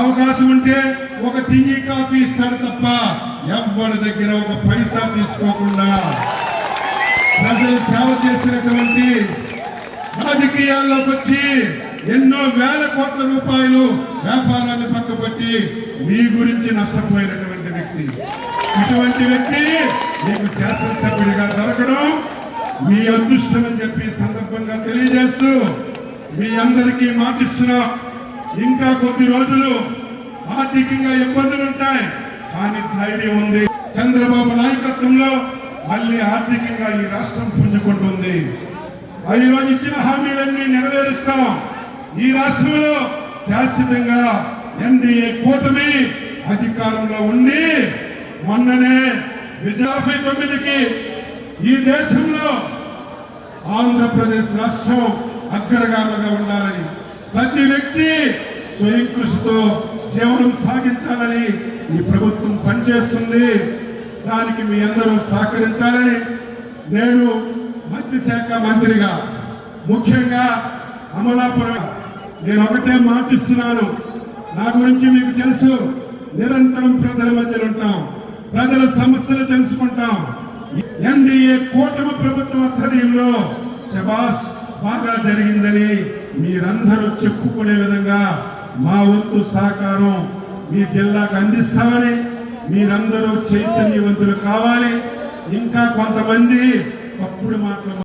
అవకాశం ఉంటే ఒక టీ కాఫీ ఇస్తాడు తప్ప ఎవరి దగ్గర ఒక పైసా తీసుకోకుండా ప్రజలు సేవ చేసినటువంటి రాజకీయాల్లోకి వచ్చి ఎన్నో వేల కోట్ల రూపాయలు వ్యాపారాన్ని పక్కబట్టి మీ గురించి నష్టపోయినటువంటి వ్యక్తి. ఇటువంటి వ్యక్తి మీకు శాసనసభ్యుడిగా దొరకడం మీ అదృష్టం అని చెప్పి సందర్భంగా తెలియజేస్తూ మీ అందరికీ మాటిస్తున్నా ఇంకా కొద్ది రోజులు ఆర్థికంగా ఇబ్బందులు ఉంటాయి కానీ ధైర్యం ఉంది. చంద్రబాబు నాయకత్వంలో మళ్ళీ ఆర్థికంగా ఈ రాష్ట్రం పుంజుకుంటుంది. ఈ రోజు ఇచ్చిన హామీలన్నీ నెరవేరుస్తాం. ఈ రాష్ట్రంలో శాశ్వతంగా ఎన్డీఏ కూటమి అధికారంలో ఉండి మొన్ననే విజయాభై తొమ్మిదికి ఈ దేశంలో ఆంధ్రప్రదేశ్ రాష్ట్రం అగ్రగామిగా ఉండాలని ప్రతి వ్యక్తి స్వయం కృషితో జీవనం సాగించాలని ఈ ప్రభుత్వం పనిచేస్తుంది. దానికి మీ అందరూ సహకరించాలని నేను మత్స్యశాఖ మంత్రిగా ముఖ్యంగా అమలాపురం నేను ఒకటే మాటిస్తున్నాను. నా గురించి మీకు తెలుసు. నిరంతరం ప్రజల మధ్యలో ఉంటాం. ప్రజల సమస్యలు తెలుసుకుంటాం. ఎన్డీఏ కూటమి ప్రభుత్వం ఆధ్వర్యంలో శబాస్ బాగా జరిగిందని మీరందరూ చెప్పుకునే విధంగా మా వంతు సహకారం మీ జిల్లాకు అందిస్తామని మీరందరూ చైతన్యవంతులు కావాలి. ఇంకా కొంతమంది తప్పుడు మాటలు